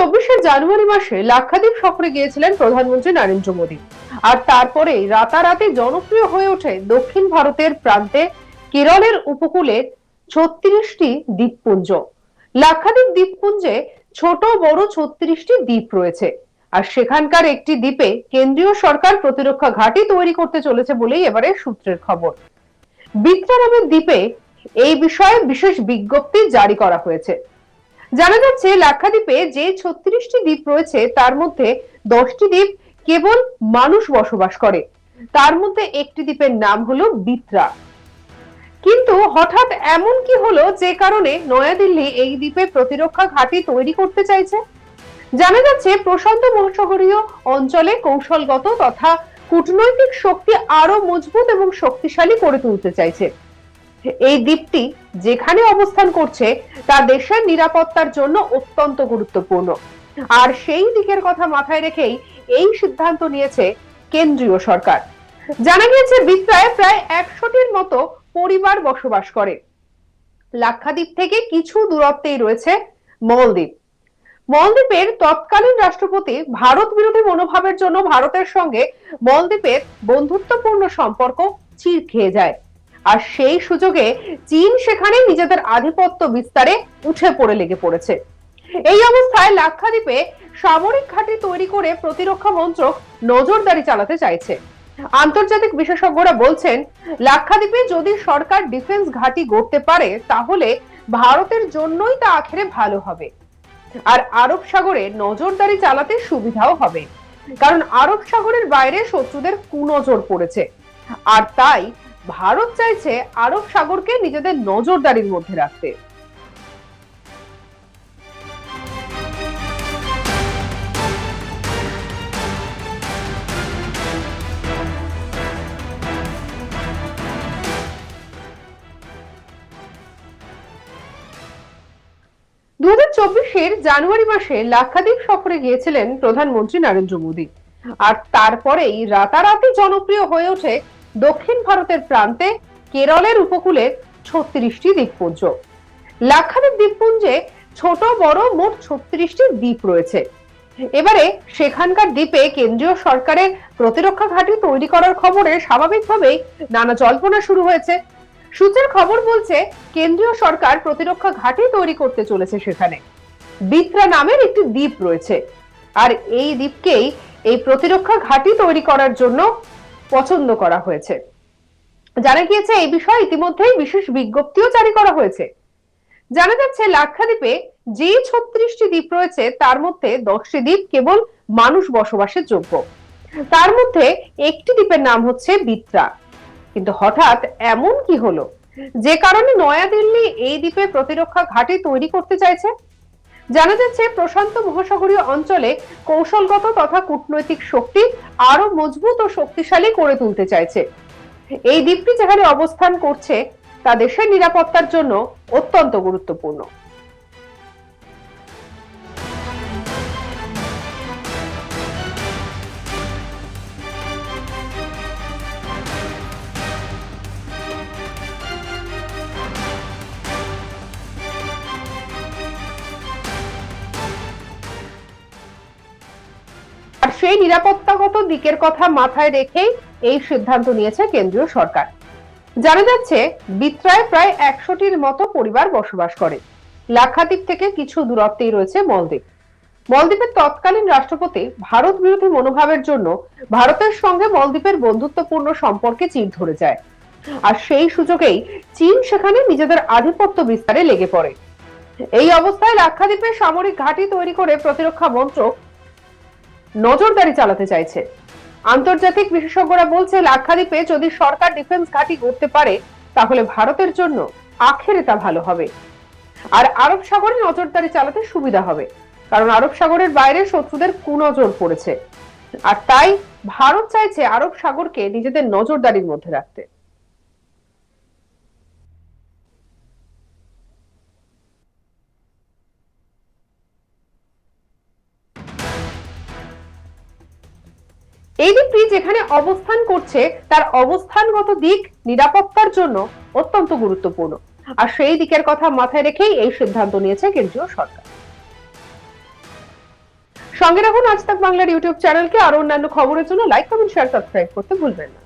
চব্বিশের জানুয়ারি মাসে লাক্ষাদ্বীপ সফরে গিয়েছিলেন প্রধানমন্ত্রী নরেন্দ্র মোদী। আর তারপরে রাতারাতি জনপ্রিয় হয়ে ওঠে দক্ষিণ ভারতের প্রান্তে কেরলের উপকূলে ছত্রিশটি দ্বীপপুঞ্জ। লাক্ষাদ্বীপ দ্বীপপুঞ্জে ছোট, বড় ছত্রিশটি দ্বীপ রয়েছে। আর সেখানকার একটি দ্বীপে কেন্দ্রীয় সরকার প্রতিরক্ষা ঘাঁটি তৈরি করতে চলেছে বলেই এবারে সূত্রের খবর। বিত্রা নামের দ্বীপে এই বিষয়ে বিশেষ বিজ্ঞপ্তি জারি করা হয়েছে। জানা যাচ্ছে, লাক্ষাদ্বীপে যে ছত্রিশটি দ্বীপ রয়েছে, তার মধ্যে দশটি দ্বীপ কেবল মানুষ বসবাস করে। তার মধ্যে একটি দ্বীপের নাম হলো বিত্রা। কিন্তু হঠাৎ এমন কি হলো যে কারণে নয়াদিল্লি এই দ্বীপে প্রতিরক্ষা ঘাঁটি তৈরি করতে চাইছে? জানা যাচ্ছে, প্রশান্ত মহাসাগরীয় অঞ্চলে কৌশলগত তথা কূটনৈতিক শক্তি আরও মজবুত এবং শক্তিশালী করে তুলতে চাইছে। এই দ্বীপটি যেখানে অবস্থান করছে, তা দেশের নিরাপত্তার জন্য অত্যন্ত গুরুত্বপূর্ণ। আর সেই দিকের কথা মাথায় রেখেই এই সিদ্ধান্ত নিয়েছে কেন্দ্রীয় সরকার। জানা গিয়েছে বিত্রায় প্রায় একশোটির মতো পরিবার বসবাস করে। লাক্ষাদ্বীপ থেকে কিছু দূরত্বেই রয়েছে মলদ্বীপ। মলদ্বীপের তৎকালীন রাষ্ট্রপতি ভারত বিরোধী মনোভাবের জন্য ভারতের সঙ্গে মলদ্বীপের বন্ধুত্বপূর্ণ সম্পর্ক চির খেয়ে যায়। আর সেই সুযোগে চীন সেখানে নিজেদের আধিপত্য বিস্তারে উঠে পড়ে লেগে পড়েছে। এই অবস্থায় লাক্ষাদ্বীপে সামরিক ঘাঁটি তৈরি করে প্রতিরক্ষা মন্ত্রক নজরদারি চালাতে চাইছে। আন্তর্জাতিক বিশেষজ্ঞরা বলছেন, লাক্ষাদ্বীপে যদি সরকার ডিফেন্স ঘাঁটি গড়তে পারে, তাহলে ভারতের জন্যই তা আখেরে ভালো হবে। আর আরব সাগরে নজরদারি চালাতে সুবিধাও হবে। কারণ আরব সাগরের বাইরে শত্রুদের কুনজর পড়েছে। আর তাই ভারত চাইছে আরব সাগরকে নিজেদের নজরদারির মধ্যে রাখতে। দু হাজার জানুয়ারি মাসে লাক্ষাদ্বীপ সফরে গিয়েছিলেন প্রধানমন্ত্রী নরেন্দ্র মোদী। আর তারপরেই রাতারাতি জনপ্রিয় হয়ে ওঠে দক্ষিণ ভারতের প্রান্তে কেরলের উপকূলের ছত্রিশটি দ্বীপপুঞ্জ। লাক্ষাদ্বীপ দ্বীপপুঞ্জে ছোট, বড় মোট ছত্রিশটি দ্বীপ রয়েছে। এবারে সেখানকার দ্বীপে কেন্দ্রীয় সরকারের প্রতিরক্ষা ঘাঁটি তৈরি করার খবরে স্বাভাবিকভাবেই নানা জল্পনা শুরু হয়েছে। সূত্রের খবর বলছে, কেন্দ্রীয় সরকার প্রতিরক্ষা ঘাঁটি তৈরি করতে চলেছে সেখানে। বিত্রা নামের একটি দ্বীপ রয়েছে। আর এই দ্বীপকেই এই প্রতিরক্ষা ঘাঁটি তৈরি করার জন্য পছন্দ করা হয়েছে। জানা গিয়েছে, এই বিষয়ে ইতিমধ্যেই বিশেষ বিজ্ঞপ্তিও জারি করা হয়েছে। জানা যাচ্ছে, লাক্ষাদ্বীপে যে ছত্রিশটি দ্বীপ রয়েছে, তার মধ্যে দশটি দ্বীপ কেবল মানুষ বসবাসের যোগ্য। তার মধ্যে একটি দ্বীপের নাম হচ্ছে বিত্রা। কিন্তু হঠাৎ এমন কি হলো? যে কারণে নয়াদিল্লি এই দ্বীপে প্রতিরক্ষা ঘাঁটি তৈরি করতে চাইছে? জানা যাচ্ছে প্রশান্ত মহাসাগরীয় অঞ্চলে কৌশলগত তথা কূটনৈতিক শক্তি আরও মজবুত ও শক্তিশালী করে তুলতে চাইছে। এই দ্বীপটি যেখানে অবস্থান করছে, তা দেশের নিরাপত্তার জন্য অত্যন্ত গুরুত্বপূর্ণ। সেই নিরাপত্তাগত দিকের কথা মাথায় রেখেই এই সিদ্ধান্ত নিয়েছে কেন্দ্রীয় সরকার। জানা যাচ্ছে, বিত্রায় প্রায় একশোটির মতো পরিবার বসবাস করে। লাক্ষাদ্বীপ থেকে কিছু দূরত্বেই রয়েছে মলদ্বীপ। মলদ্বীপের তৎকালীন রাষ্ট্রপতি ভারত বিরোধী মনোভাবের জন্য ভারতের সঙ্গে মলদ্বীপের বন্ধুত্বপূর্ণ সম্পর্কে চির ধরে যায়। আর সেই সুযোগেই চীন সেখানে নিজেদের আধিপত্য বিস্তারে লেগে পড়ে। এই অবস্থায় লাক্ষাদ্বীপে সামরিক ঘাঁটি তৈরি করে প্রতিরক্ষা মন্ত্রক নজরদারি চালাতে চাইছে। আন্তর্জাতিক বিশেষজ্ঞরা বলছে লাক্ষাদ্বীপে যদি সরকার ডিফেন্স ঘাঁটি করতে পারে, তাহলে ভারতের জন্য আখেরে তা ভালো হবে। আর আরব সাগরে নজরদারি চালাতে সুবিধা হবে, কারণ আরব সাগরের বাইরে শত্রুদের কুনজর পড়েছে। আর তাই ভারত চাইছে আরব সাগরকে নিজেদের নজরদারির মধ্যে রাখতে। দ্বীপটি যেখানে অবস্থান করছে, তার অবস্থানগত দিক নিরাপত্তার জন্য অত্যন্ত গুরুত্বপূর্ণ। আর সেই দিকের কথা মাথায় রেখেই এই সিদ্ধান্ত নিয়েছে কেন্দ্রীয় সরকার। সঙ্গে রাখুন আজ তাক বাংলার ইউটিউব চ্যানেলকে। আরও অন্যান্য খবরের জন্য লাইক, কমেন্ট, শেয়ার, সাবস্ক্রাইব করতে ভুলবেন না।